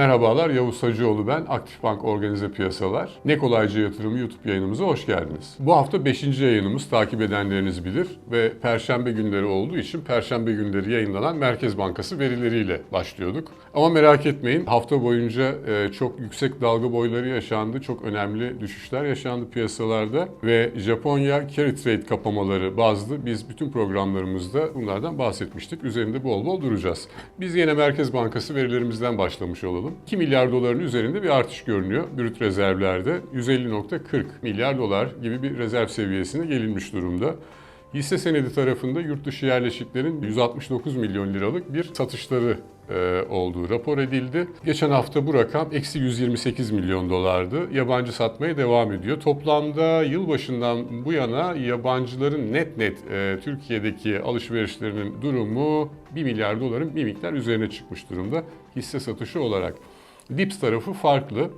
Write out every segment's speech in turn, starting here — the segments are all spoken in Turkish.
Merhabalar Yavuz Hacıoğlu ben. Aktif Bank Organize Piyasalar. Ne Kolayca Yatırım YouTube yayınımıza hoş geldiniz. Bu hafta 5. yayınımız takip edenleriniz bilir ve Perşembe günleri olduğu için Perşembe günleri yayınlanan Merkez Bankası verileriyle başlıyorduk. Ama merak etmeyin hafta boyunca e, çok yüksek dalga boyları yaşandı. Çok önemli düşüşler yaşandı piyasalarda ve Japonya carry trade kapamaları bazlı biz bütün programlarımızda bunlardan bahsetmiştik. Üzerinde bol bol duracağız. Biz yine Merkez Bankası verilerimizden başlamış olalım. 2 milyar doların üzerinde bir artış görünüyor brüt rezervlerde. 150.40 milyar dolar gibi bir rezerv seviyesine gelinmiş durumda. Hisse senedi tarafında yurt dışı yerleşiklerin 169 milyon liralık bir satışları olduğu rapor edildi. Geçen hafta bu rakam eksi 128 milyon dolardı. Yabancı satmaya devam ediyor. Toplamda yılbaşından bu yana yabancıların net net e, Türkiye'deki alışverişlerinin durumu 1 milyar doların bir miktar üzerine çıkmış durumda hisse satışı olarak. Dips tarafı farklı.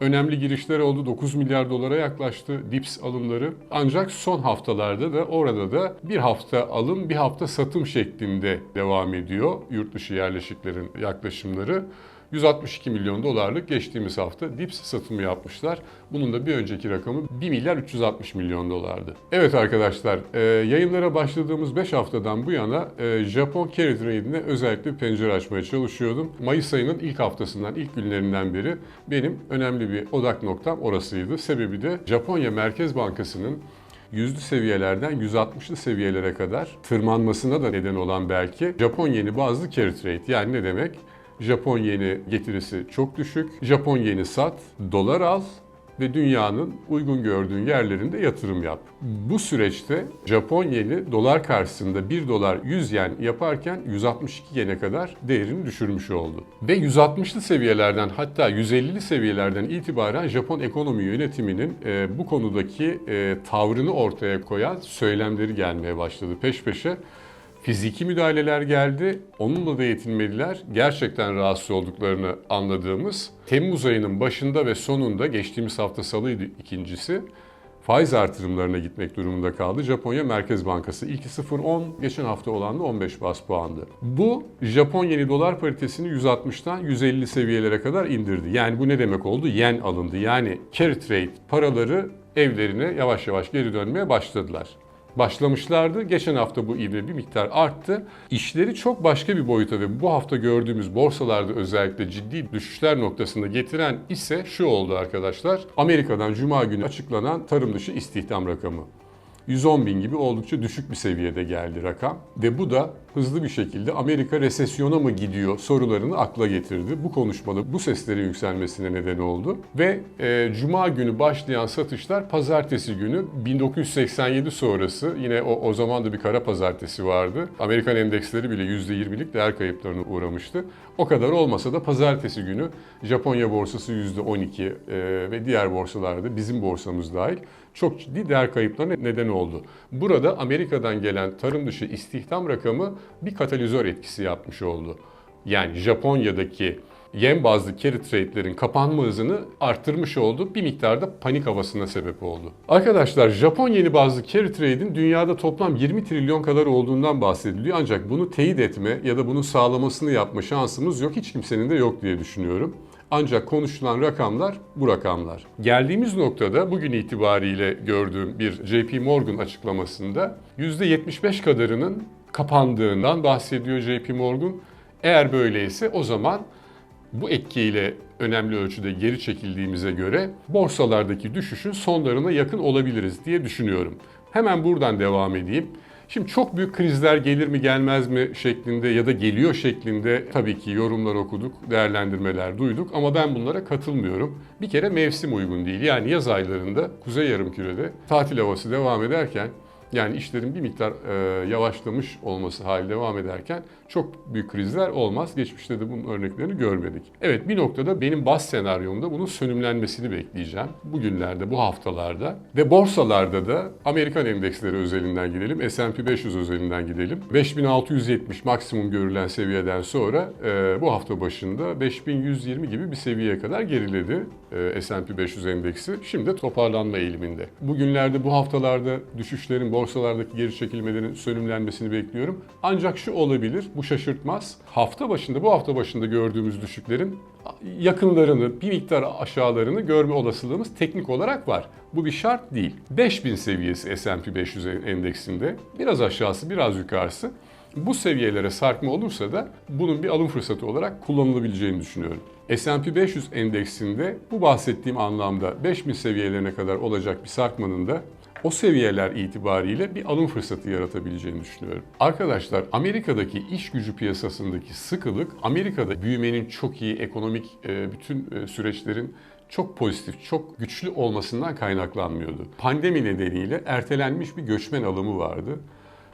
Önemli girişler oldu. 9 milyar dolara yaklaştı dips alımları. Ancak son haftalarda da orada da bir hafta alım, bir hafta satım şeklinde devam ediyor yurt dışı yerleşiklerin yaklaşımları. 162 milyon dolarlık geçtiğimiz hafta dips satımı yapmışlar. Bunun da bir önceki rakamı 1 milyar 360 milyon dolardı. Evet arkadaşlar, e, yayınlara başladığımız 5 haftadan bu yana e, Japon carry trade'ine özellikle bir pencere açmaya çalışıyordum. Mayıs ayının ilk haftasından, ilk günlerinden beri benim önemli bir odak noktam orasıydı. Sebebi de Japonya Merkez Bankası'nın yüzlü seviyelerden 160'lı seviyelere kadar tırmanmasına da neden olan belki Japon yeni bazlı carry trade. Yani ne demek? Japon yeni getirisi çok düşük. Japon yeni sat, dolar al ve dünyanın uygun gördüğün yerlerinde yatırım yap. Bu süreçte Japon yeni dolar karşısında 1 dolar 100 yen yaparken 162 yene kadar değerini düşürmüş oldu. Ve 160'lı seviyelerden hatta 150'li seviyelerden itibaren Japon ekonomi yönetiminin e, bu konudaki e, tavrını ortaya koyan söylemleri gelmeye başladı peş peşe. Fiziki müdahaleler geldi. Onunla da yetinmediler. Gerçekten rahatsız olduklarını anladığımız Temmuz ayının başında ve sonunda geçtiğimiz hafta salıydı ikincisi faiz artırımlarına gitmek durumunda kaldı. Japonya Merkez Bankası ilki 0.10 geçen hafta olan da 15 bas puandı. Bu Japon yeni dolar paritesini 160'tan 150 seviyelere kadar indirdi. Yani bu ne demek oldu? Yen alındı. Yani carry trade paraları evlerine yavaş yavaş geri dönmeye başladılar başlamışlardı. Geçen hafta bu ivme bir miktar arttı. İşleri çok başka bir boyuta ve bu hafta gördüğümüz borsalarda özellikle ciddi düşüşler noktasında getiren ise şu oldu arkadaşlar. Amerika'dan Cuma günü açıklanan tarım dışı istihdam rakamı. 110 bin gibi oldukça düşük bir seviyede geldi rakam. Ve bu da hızlı bir şekilde Amerika resesyona mı gidiyor sorularını akla getirdi. Bu konuşmada bu seslerin yükselmesine neden oldu. Ve e, Cuma günü başlayan satışlar pazartesi günü 1987 sonrası yine o, o zaman da bir kara pazartesi vardı. Amerikan endeksleri bile %20'lik değer kayıplarına uğramıştı. O kadar olmasa da pazartesi günü Japonya borsası %12 e, ve diğer borsalarda bizim borsamız dahil çok ciddi değer kayıplarına neden oldu. Burada Amerika'dan gelen tarım dışı istihdam rakamı bir katalizör etkisi yapmış oldu. Yani Japonya'daki yen bazlı carry trade'lerin kapanma hızını arttırmış oldu. Bir miktarda panik havasına sebep oldu. Arkadaşlar Japon yeni bazlı carry trade'in dünyada toplam 20 trilyon kadar olduğundan bahsediliyor. Ancak bunu teyit etme ya da bunun sağlamasını yapma şansımız yok. Hiç kimsenin de yok diye düşünüyorum. Ancak konuşulan rakamlar bu rakamlar. Geldiğimiz noktada bugün itibariyle gördüğüm bir JP Morgan açıklamasında %75 kadarının kapandığından bahsediyor JP Morgan. Eğer böyleyse o zaman bu etkiyle önemli ölçüde geri çekildiğimize göre borsalardaki düşüşün sonlarına yakın olabiliriz diye düşünüyorum. Hemen buradan devam edeyim. Şimdi çok büyük krizler gelir mi gelmez mi şeklinde ya da geliyor şeklinde tabii ki yorumlar okuduk, değerlendirmeler duyduk ama ben bunlara katılmıyorum. Bir kere mevsim uygun değil. Yani yaz aylarında Kuzey Yarımküre'de tatil havası devam ederken yani işlerin bir miktar e, yavaşlamış olması hali devam ederken çok büyük krizler olmaz. Geçmişte de bunun örneklerini görmedik. Evet bir noktada benim baz senaryomda bunun sönümlenmesini bekleyeceğim. Bugünlerde, bu haftalarda ve borsalarda da Amerikan endeksleri özelinden gidelim. S&P 500 özelinden gidelim. 5670 maksimum görülen seviyeden sonra e, bu hafta başında 5120 gibi bir seviyeye kadar geriledi e, S&P 500 endeksi. Şimdi toparlanma eğiliminde. Bugünlerde, bu haftalarda düşüşlerin borsalardaki geri çekilmelerin sönümlenmesini bekliyorum. Ancak şu olabilir, bu şaşırtmaz. Hafta başında, bu hafta başında gördüğümüz düşüklerin yakınlarını, bir miktar aşağılarını görme olasılığımız teknik olarak var. Bu bir şart değil. 5000 seviyesi S&P 500 endeksinde, biraz aşağısı, biraz yukarısı. Bu seviyelere sarkma olursa da bunun bir alım fırsatı olarak kullanılabileceğini düşünüyorum. S&P 500 endeksinde bu bahsettiğim anlamda 5000 seviyelerine kadar olacak bir sarkmanın da o seviyeler itibariyle bir alım fırsatı yaratabileceğini düşünüyorum. Arkadaşlar Amerika'daki iş gücü piyasasındaki sıkılık Amerika'da büyümenin çok iyi ekonomik e, bütün e, süreçlerin çok pozitif, çok güçlü olmasından kaynaklanmıyordu. Pandemi nedeniyle ertelenmiş bir göçmen alımı vardı.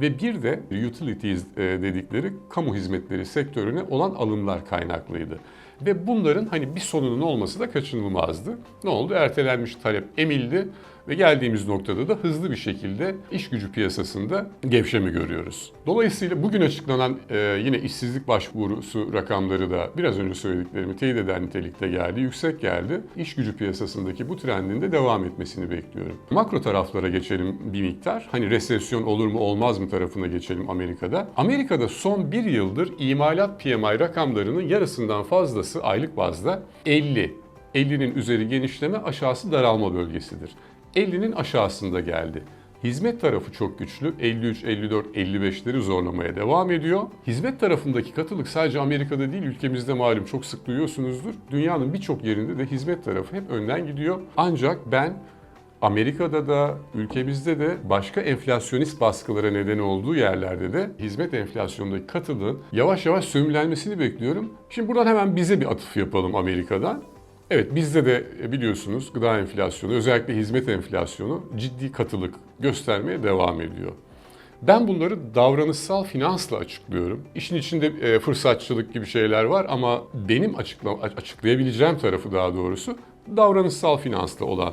Ve bir de utilities e, dedikleri kamu hizmetleri sektörüne olan alımlar kaynaklıydı. Ve bunların hani bir sonunun olması da kaçınılmazdı. Ne oldu? Ertelenmiş talep emildi ve geldiğimiz noktada da hızlı bir şekilde iş gücü piyasasında gevşeme görüyoruz. Dolayısıyla bugün açıklanan e, yine işsizlik başvurusu rakamları da biraz önce söylediklerimi teyit eden nitelikte geldi, yüksek geldi. İş gücü piyasasındaki bu trendin de devam etmesini bekliyorum. Makro taraflara geçelim bir miktar. Hani resesyon olur mu olmaz mı tarafına geçelim Amerika'da. Amerika'da son bir yıldır imalat PMI rakamlarının yarısından fazlası aylık bazda 50. 50'nin üzeri genişleme aşağısı daralma bölgesidir. 50'nin aşağısında geldi. Hizmet tarafı çok güçlü. 53, 54, 55'leri zorlamaya devam ediyor. Hizmet tarafındaki katılık sadece Amerika'da değil ülkemizde malum çok sık duyuyorsunuzdur. Dünyanın birçok yerinde de hizmet tarafı hep önden gidiyor. Ancak ben Amerika'da da ülkemizde de başka enflasyonist baskılara neden olduğu yerlerde de hizmet enflasyonundaki katılığın yavaş yavaş sömürlenmesini bekliyorum. Şimdi buradan hemen bize bir atıf yapalım Amerika'dan. Evet bizde de biliyorsunuz gıda enflasyonu özellikle hizmet enflasyonu ciddi katılık göstermeye devam ediyor. Ben bunları davranışsal finansla açıklıyorum. İşin içinde e, fırsatçılık gibi şeyler var ama benim açıkla, açıklayabileceğim tarafı daha doğrusu davranışsal finansla olan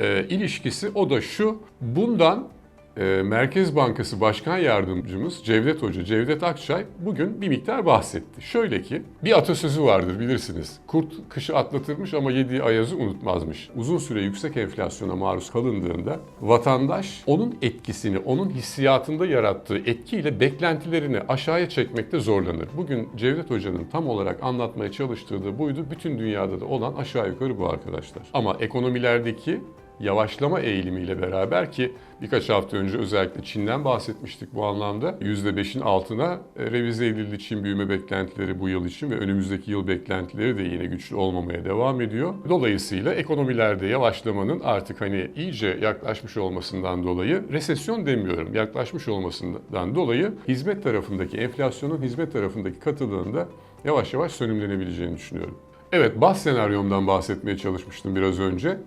e, ilişkisi o da şu. Bundan e, Merkez Bankası Başkan Yardımcımız Cevdet Hoca, Cevdet Akçay bugün bir miktar bahsetti. Şöyle ki bir atasözü vardır bilirsiniz. Kurt kışı atlatırmış ama yediği ayazı unutmazmış. Uzun süre yüksek enflasyona maruz kalındığında vatandaş onun etkisini, onun hissiyatında yarattığı etkiyle beklentilerini aşağıya çekmekte zorlanır. Bugün Cevdet Hoca'nın tam olarak anlatmaya çalıştığı da buydu. Bütün dünyada da olan aşağı yukarı bu arkadaşlar. Ama ekonomilerdeki yavaşlama eğilimiyle beraber ki birkaç hafta önce özellikle Çin'den bahsetmiştik bu anlamda. %5'in altına e, revize edildi Çin büyüme beklentileri bu yıl için ve önümüzdeki yıl beklentileri de yine güçlü olmamaya devam ediyor. Dolayısıyla ekonomilerde yavaşlamanın artık hani iyice yaklaşmış olmasından dolayı resesyon demiyorum yaklaşmış olmasından dolayı hizmet tarafındaki enflasyonun hizmet tarafındaki katılığında yavaş yavaş sönümlenebileceğini düşünüyorum. Evet, bas senaryomdan bahsetmeye çalışmıştım biraz önce.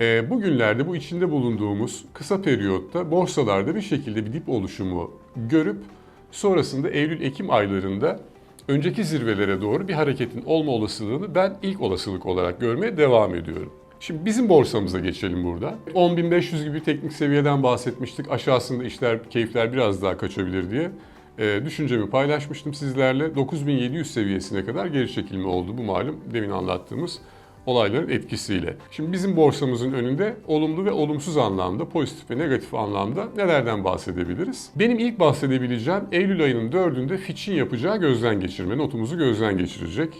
E, bugünlerde bu içinde bulunduğumuz kısa periyotta borsalarda bir şekilde bir dip oluşumu görüp sonrasında Eylül-Ekim aylarında önceki zirvelere doğru bir hareketin olma olasılığını ben ilk olasılık olarak görmeye devam ediyorum. Şimdi bizim borsamıza geçelim burada. 10.500 gibi teknik seviyeden bahsetmiştik. Aşağısında işler, keyifler biraz daha kaçabilir diye e, düşüncemi paylaşmıştım sizlerle. 9700 seviyesine kadar geri çekilme oldu bu malum demin anlattığımız olayların etkisiyle. Şimdi bizim borsamızın önünde olumlu ve olumsuz anlamda, pozitif ve negatif anlamda nelerden bahsedebiliriz? Benim ilk bahsedebileceğim Eylül ayının 4'ünde Fitch'in yapacağı gözden geçirme, notumuzu gözden geçirecek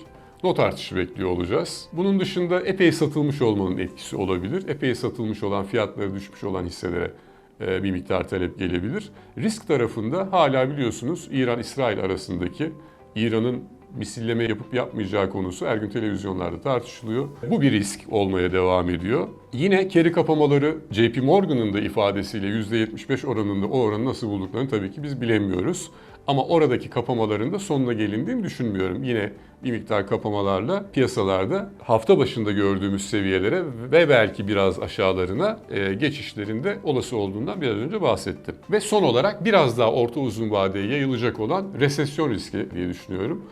not artışı bekliyor olacağız. Bunun dışında epey satılmış olmanın etkisi olabilir. Epey satılmış olan, fiyatları düşmüş olan hisselere e, bir miktar talep gelebilir. Risk tarafında hala biliyorsunuz İran-İsrail arasındaki İran'ın misilleme yapıp yapmayacağı konusu her gün televizyonlarda tartışılıyor. Bu bir risk olmaya devam ediyor. Yine keri kapamaları JP Morgan'ın da ifadesiyle %75 oranında o oranı nasıl bulduklarını tabii ki biz bilemiyoruz. Ama oradaki kapamaların da sonuna gelindiğini düşünmüyorum. Yine bir miktar kapamalarla piyasalarda hafta başında gördüğümüz seviyelere ve belki biraz aşağılarına e, geçişlerinde olası olduğundan biraz önce bahsettim. Ve son olarak biraz daha orta uzun vadeye yayılacak olan resesyon riski diye düşünüyorum.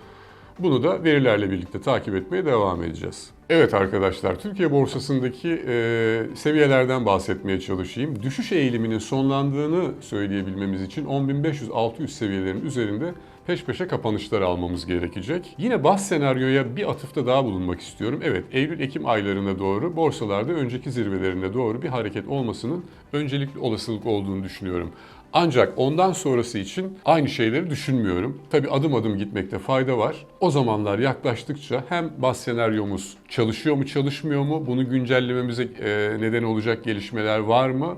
Bunu da verilerle birlikte takip etmeye devam edeceğiz. Evet arkadaşlar, Türkiye borsasındaki e, seviyelerden bahsetmeye çalışayım. Düşüş eğiliminin sonlandığını söyleyebilmemiz için 10.500-600 seviyelerin üzerinde peş peşe kapanışlar almamız gerekecek. Yine bas senaryoya bir atıfta daha bulunmak istiyorum. Evet, Eylül-Ekim aylarına doğru borsalarda önceki zirvelerine doğru bir hareket olmasının öncelikli olasılık olduğunu düşünüyorum. Ancak ondan sonrası için aynı şeyleri düşünmüyorum. Tabi adım adım gitmekte fayda var. O zamanlar yaklaştıkça hem bas senaryomuz çalışıyor mu çalışmıyor mu bunu güncellememize neden olacak gelişmeler var mı?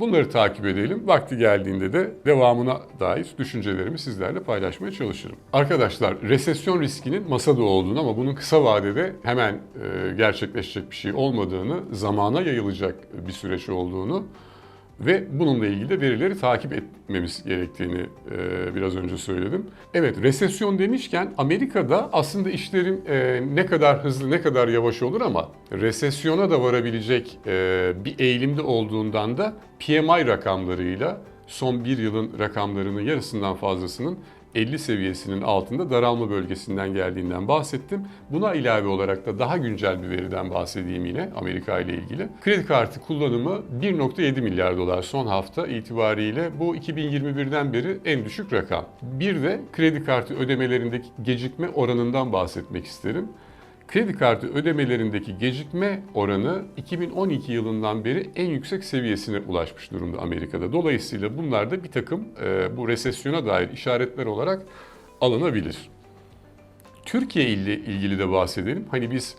Bunları takip edelim. Vakti geldiğinde de devamına dair düşüncelerimi sizlerle paylaşmaya çalışırım. Arkadaşlar resesyon riskinin masada olduğunu ama bunun kısa vadede hemen e, gerçekleşecek bir şey olmadığını, zamana yayılacak bir süreç olduğunu ve bununla ilgili de verileri takip etmemiz gerektiğini e, biraz önce söyledim. Evet, resesyon demişken Amerika'da aslında işlerin e, ne kadar hızlı ne kadar yavaş olur ama resesyona da varabilecek e, bir eğilimde olduğundan da PMI rakamlarıyla son bir yılın rakamlarının yarısından fazlasının 50 seviyesinin altında daralma bölgesinden geldiğinden bahsettim. Buna ilave olarak da daha güncel bir veriden bahsedeyim yine Amerika ile ilgili. Kredi kartı kullanımı 1.7 milyar dolar son hafta itibariyle bu 2021'den beri en düşük rakam. Bir de kredi kartı ödemelerindeki gecikme oranından bahsetmek isterim. Kredi kartı ödemelerindeki gecikme oranı 2012 yılından beri en yüksek seviyesine ulaşmış durumda Amerika'da. Dolayısıyla bunlar da bir takım e, bu resesyona dair işaretler olarak alınabilir. Türkiye ile ilgili de bahsedelim. Hani biz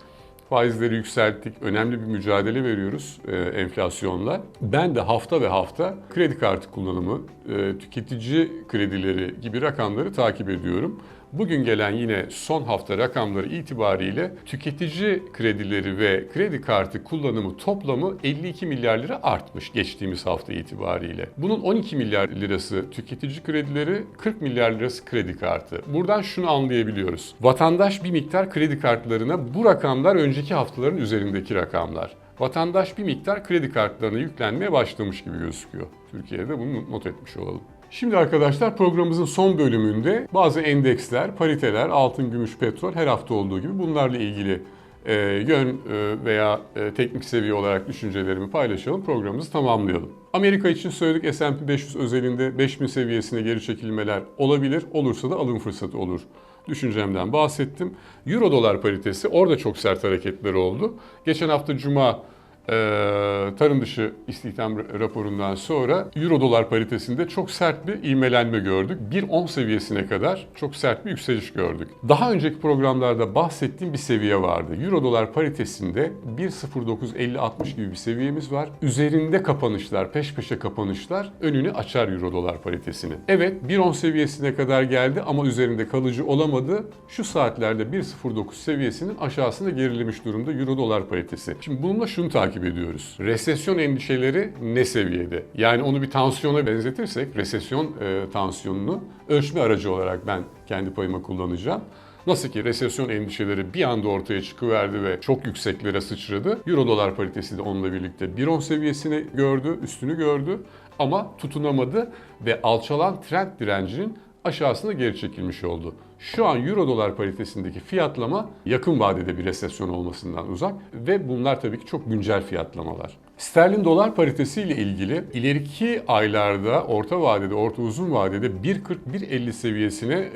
faizleri yükselttik, önemli bir mücadele veriyoruz e, enflasyonla. Ben de hafta ve hafta kredi kartı kullanımı, e, tüketici kredileri gibi rakamları takip ediyorum. Bugün gelen yine son hafta rakamları itibariyle tüketici kredileri ve kredi kartı kullanımı toplamı 52 milyar lira artmış geçtiğimiz hafta itibariyle. Bunun 12 milyar lirası tüketici kredileri, 40 milyar lirası kredi kartı. Buradan şunu anlayabiliyoruz. Vatandaş bir miktar kredi kartlarına bu rakamlar önceki haftaların üzerindeki rakamlar. Vatandaş bir miktar kredi kartlarına yüklenmeye başlamış gibi gözüküyor. Türkiye'de bunu not etmiş olalım. Şimdi arkadaşlar programımızın son bölümünde bazı endeksler, pariteler, altın, gümüş, petrol her hafta olduğu gibi bunlarla ilgili e, yön e, veya e, teknik seviye olarak düşüncelerimi paylaşalım, programımızı tamamlayalım. Amerika için söyledik S&P 500 özelinde 5000 seviyesine geri çekilmeler olabilir, olursa da alım fırsatı olur düşüncemden bahsettim. Euro dolar paritesi orada çok sert hareketler oldu. Geçen hafta Cuma ee, tarım dışı istihdam raporundan sonra euro dolar paritesinde çok sert bir ivmelenme gördük. 1.10 seviyesine kadar çok sert bir yükseliş gördük. Daha önceki programlarda bahsettiğim bir seviye vardı. Euro dolar paritesinde 1.0950-60 gibi bir seviyemiz var. Üzerinde kapanışlar, peş peşe kapanışlar önünü açar euro dolar paritesini. Evet 1.10 seviyesine kadar geldi ama üzerinde kalıcı olamadı. Şu saatlerde 1.09 seviyesinin aşağısına gerilemiş durumda euro dolar paritesi. Şimdi bununla şunu takip takip ediyoruz. Resesyon endişeleri ne seviyede? Yani onu bir tansiyona benzetirsek, resesyon e, tansiyonunu ölçme aracı olarak ben kendi payıma kullanacağım. Nasıl ki resesyon endişeleri bir anda ortaya çıkıverdi ve çok yükseklere sıçradı. Euro dolar paritesi de onunla birlikte 1.10 seviyesini gördü, üstünü gördü ama tutunamadı ve alçalan trend direncinin aşağısına geri çekilmiş oldu. Şu an euro dolar paritesindeki fiyatlama yakın vadede bir resesyon olmasından uzak ve bunlar tabii ki çok güncel fiyatlamalar. Sterlin dolar paritesi ile ilgili ileriki aylarda orta vadede, orta uzun vadede 1.40-1.50 seviyesine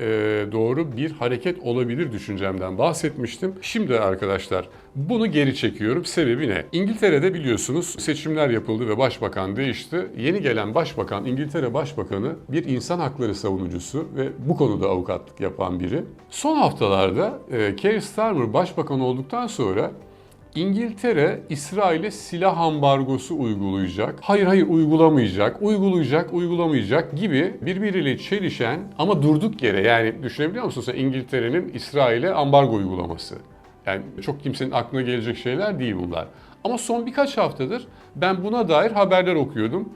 doğru bir hareket olabilir düşüncemden bahsetmiştim. Şimdi arkadaşlar bunu geri çekiyorum. Sebebi ne? İngiltere'de biliyorsunuz seçimler yapıldı ve başbakan değişti. Yeni gelen başbakan, İngiltere Başbakanı bir insan hakları savunucusu ve bu konuda avukatlık yapan biri. Son haftalarda Keir Starmer başbakan olduktan sonra İngiltere İsrail'e silah ambargosu uygulayacak. Hayır hayır uygulamayacak, uygulayacak, uygulamayacak gibi birbiriyle çelişen ama durduk yere yani düşünebiliyor musunuz İngiltere'nin İsrail'e ambargo uygulaması. Yani çok kimsenin aklına gelecek şeyler değil bunlar. Ama son birkaç haftadır ben buna dair haberler okuyordum.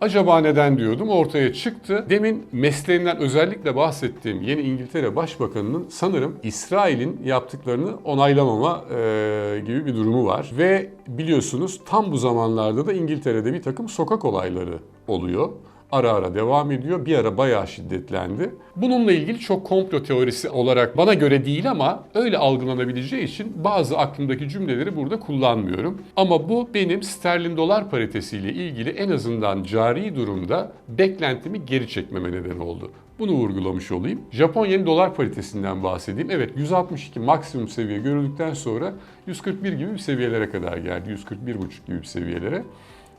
Acaba neden diyordum ortaya çıktı. Demin mesleğinden özellikle bahsettiğim yeni İngiltere Başbakanı'nın sanırım İsrail'in yaptıklarını onaylamama e, gibi bir durumu var. Ve biliyorsunuz tam bu zamanlarda da İngiltere'de bir takım sokak olayları oluyor. Ara ara devam ediyor. Bir ara bayağı şiddetlendi. Bununla ilgili çok komplo teorisi olarak bana göre değil ama öyle algılanabileceği için bazı aklımdaki cümleleri burada kullanmıyorum. Ama bu benim sterlin dolar paritesiyle ilgili en azından cari durumda beklentimi geri çekmeme neden oldu. Bunu vurgulamış olayım. Japon yeni dolar paritesinden bahsedeyim. Evet 162 maksimum seviye görüldükten sonra 141 gibi bir seviyelere kadar geldi. 141,5 gibi bir seviyelere.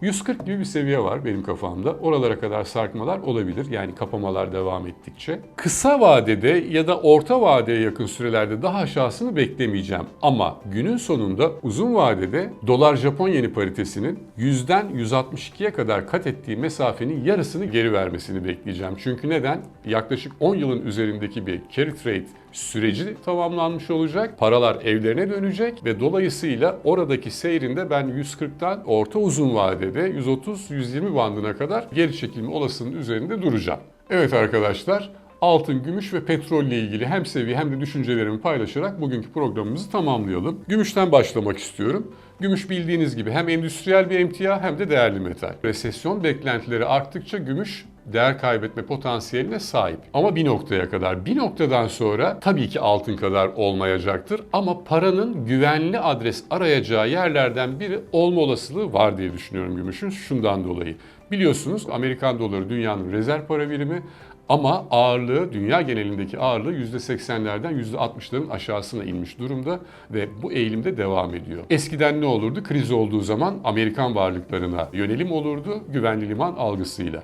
140 gibi bir seviye var benim kafamda. Oralara kadar sarkmalar olabilir. Yani kapamalar devam ettikçe. Kısa vadede ya da orta vadeye yakın sürelerde daha aşağısını beklemeyeceğim. Ama günün sonunda uzun vadede dolar Japon yeni paritesinin 100'den 162'ye kadar kat ettiği mesafenin yarısını geri vermesini bekleyeceğim. Çünkü neden? Yaklaşık 10 yılın üzerindeki bir carry trade süreci tamamlanmış olacak. Paralar evlerine dönecek ve dolayısıyla oradaki seyrinde ben 140'tan orta uzun vadede 130-120 bandına kadar geri çekilme olasılığının üzerinde duracağım. Evet arkadaşlar altın, gümüş ve petrolle ilgili hem seviye hem de düşüncelerimi paylaşarak bugünkü programımızı tamamlayalım. Gümüşten başlamak istiyorum. Gümüş bildiğiniz gibi hem endüstriyel bir emtia hem de değerli metal. Resesyon beklentileri arttıkça gümüş değer kaybetme potansiyeline sahip. Ama bir noktaya kadar. Bir noktadan sonra tabii ki altın kadar olmayacaktır ama paranın güvenli adres arayacağı yerlerden biri olma olasılığı var diye düşünüyorum gümüşün şundan dolayı. Biliyorsunuz Amerikan doları dünyanın rezerv para birimi ama ağırlığı, dünya genelindeki ağırlığı %80'lerden %60'ların aşağısına inmiş durumda ve bu eğilimde devam ediyor. Eskiden ne olurdu? Kriz olduğu zaman Amerikan varlıklarına yönelim olurdu güvenli liman algısıyla.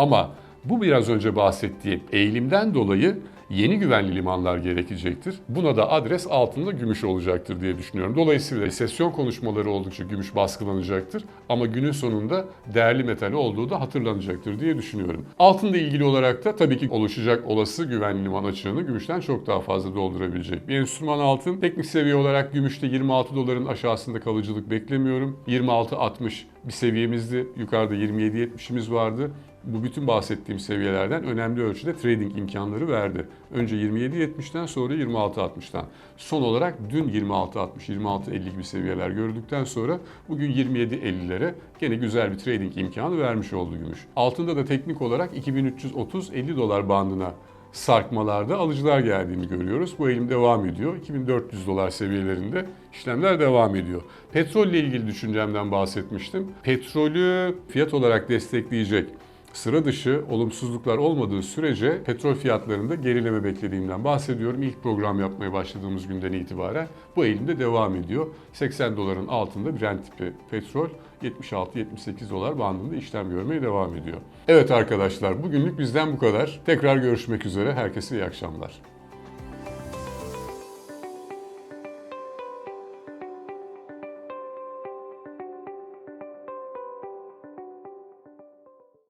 Ama bu biraz önce bahsettiğim eğilimden dolayı yeni güvenli limanlar gerekecektir. Buna da adres altında gümüş olacaktır diye düşünüyorum. Dolayısıyla resesyon konuşmaları oldukça gümüş baskılanacaktır. Ama günün sonunda değerli metal olduğu da hatırlanacaktır diye düşünüyorum. Altınla ilgili olarak da tabii ki oluşacak olası güvenli liman açığını gümüşten çok daha fazla doldurabilecek bir enstrüman altın. Teknik seviye olarak gümüşte 26 doların aşağısında kalıcılık beklemiyorum. 26-60 bir seviyemizdi. Yukarıda 27-70'imiz vardı bu bütün bahsettiğim seviyelerden önemli ölçüde trading imkanları verdi. Önce 27.70'ten sonra 26.60'tan. Son olarak dün 26.60, 26.50 gibi seviyeler gördükten sonra bugün 27.50'lere gene güzel bir trading imkanı vermiş oldu gümüş. Altında da teknik olarak 2330-50 dolar bandına sarkmalarda alıcılar geldiğini görüyoruz. Bu eğilim devam ediyor. 2400 dolar seviyelerinde işlemler devam ediyor. Petrolle ilgili düşüncemden bahsetmiştim. Petrolü fiyat olarak destekleyecek sıra dışı olumsuzluklar olmadığı sürece petrol fiyatlarında gerileme beklediğimden bahsediyorum. İlk program yapmaya başladığımız günden itibaren bu eğilimde devam ediyor. 80 doların altında Brent tipi petrol 76-78 dolar bandında işlem görmeye devam ediyor. Evet arkadaşlar bugünlük bizden bu kadar. Tekrar görüşmek üzere. Herkese iyi akşamlar.